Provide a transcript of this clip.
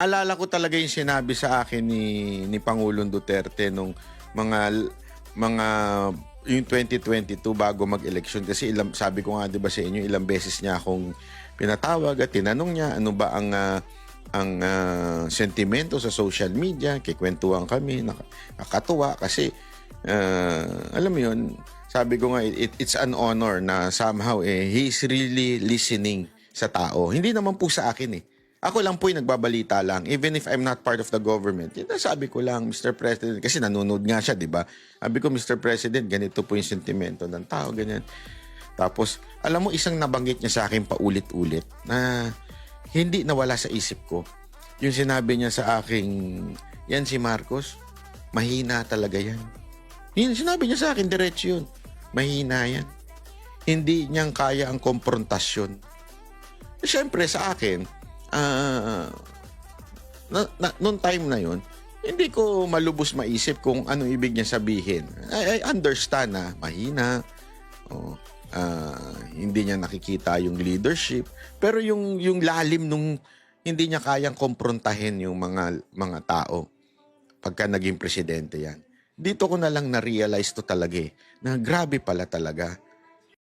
alala ko talaga yung sinabi sa akin ni ni Pangulong Duterte nung mga mga yung 2022 bago mag-election kasi ilang, sabi ko nga 'di ba sa inyo ilang beses niya akong pinatawag at tinanong niya ano ba ang ah, ang ah, sentimento sa social media, kikwentuhan kami, nak- nakakatuwa kasi ah, alam mo yun, sabi ko nga it, it's an honor na somehow eh he's really listening sa tao. Hindi naman po sa akin eh. Ako lang po yung nagbabalita lang. Even if I'm not part of the government. Yun sabi ko lang, Mr. President. Kasi nanonood nga siya, di ba? Sabi ko, Mr. President, ganito po yung sentimento ng tao, ganyan. Tapos, alam mo, isang nabanggit niya sa akin paulit-ulit na hindi nawala sa isip ko. Yung sinabi niya sa aking, yan si Marcos, mahina talaga yan. Yun, sinabi niya sa akin, diretso yun. Mahina yan. Hindi niyang kaya ang konfrontasyon. Siyempre, sa akin, ah, na, na, noong time na yun, hindi ko malubos maisip kung ano ibig niya sabihin. I, I understand na mahina, oh, ah, hindi niya nakikita yung leadership, pero yung, yung lalim nung hindi niya kayang komprontahin yung mga, mga tao pagka naging presidente yan. Dito ko na lang na-realize to talaga eh, na grabe pala talaga